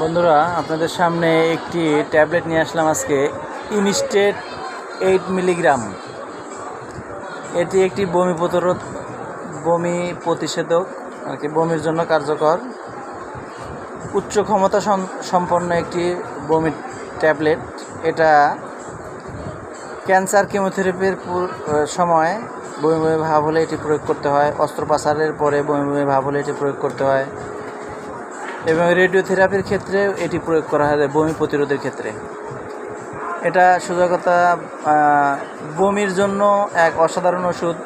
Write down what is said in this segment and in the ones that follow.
বন্ধুরা, আপনাদের সামনে একটি ট্যাবলেট নিয়ে আসলাম আজকে ইনস্টেট এইট মিলিগ্রাম। এটি একটি বমি প্রতিরোধ, বমি প্রতিষেধক, আর কি বমির জন্য কার্যকর। উচ্চ ক্ষমতা সম্পন্ন একটি বমি ট্যাবলেট। এটা ক্যান্সার কেমোথেরাপির সময় বমি বমি ভাব হলে এটি প্রয়োগ করতে হয়। অস্ত্রোপচারের পরে বমি বমি ভাব হলে এটি প্রয়োগ করতে হয়। এবং রেডিওথেরাপির ক্ষেত্রে এটি প্রয়োগ করা হয় বমি প্রতিরোধের ক্ষেত্রে। এটা কথা বমির জন্য এক অসাধারণ ওষুধ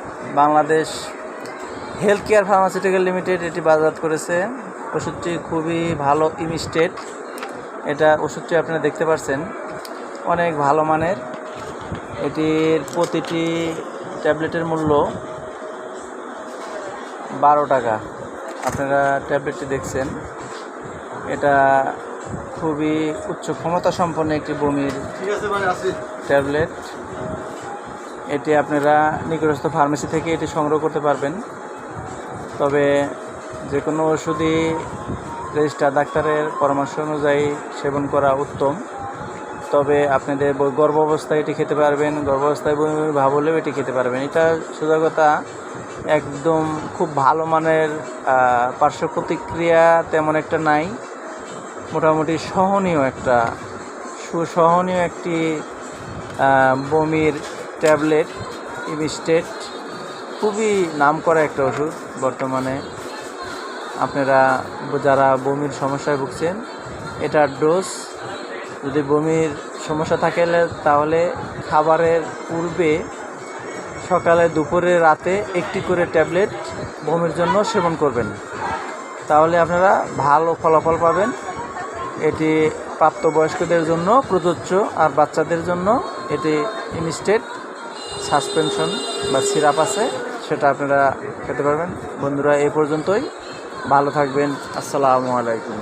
Bangladesh health care pharmaceutical limited এটি বাজার করেছে। ওষুধটি খুবই ভালো ইমিস্টেট। এটা ওষুধটি আপনারা দেখতে পাচ্ছেন অনেক ভালো মানের। এটির প্রতিটি ট্যাবলেটের মূল্য বারো টাকা। আপনারা ট্যাবলেটটি দেখছেন। এটা খুবই উচ্চ ক্ষমতা সম্পন্ন একটি বমির ট্যাবলেট। এটি আপনারা নিকটস্থ ফার্মেসি থেকে এটি সংগ্রহ করতে পারবেন। তবে যে কোনো ওষুধই রেজিস্টার ডাক্তারের পরামর্শ অনুযায়ী সেবন করা উত্তম। তবে আপনাদের ব- গর্ভাবস্থায় এটি খেতে পারবেন গর্ভাবস্থায় বমি বমি ভাব হলেও এটি খেতে পারবেন। এটা সোজা কথা একদম খুব ভালো মানের পার্শ্ব প্রতিক্রিয়া তেমন একটা নাই। মোটামুটি সহনীয় একটা সুসহনীয় একটি বমির ট্যাবলেট, ইমিস্টেট, খুবই নামকরা একটা ওষুধ বর্তমানে। আপনারা যারা বমির সমস্যায় ভুগছেন, এটার ডোজ, যদি বমির সমস্যা থাকে তাহলে খাবারের পূর্বে সকালে দুপুরে রাতে একটি করে ট্যাবলেট বমির জন্য সেবন করবেন। তাহলে আপনারা ভালো ফলাফল পাবেন। এটি প্রাপ্তবয়স্কদের জন্য প্রযোজ্য, আর বাচ্চাদের জন্য এটি ইনস্টেট সাসপেনশন বা সিরাপ আছে, সেটা আপনারা খেতে পারবেন। বন্ধুরা এই পর্যন্তই। ভালো থাকবেন। আসসালামু আলাইকুম।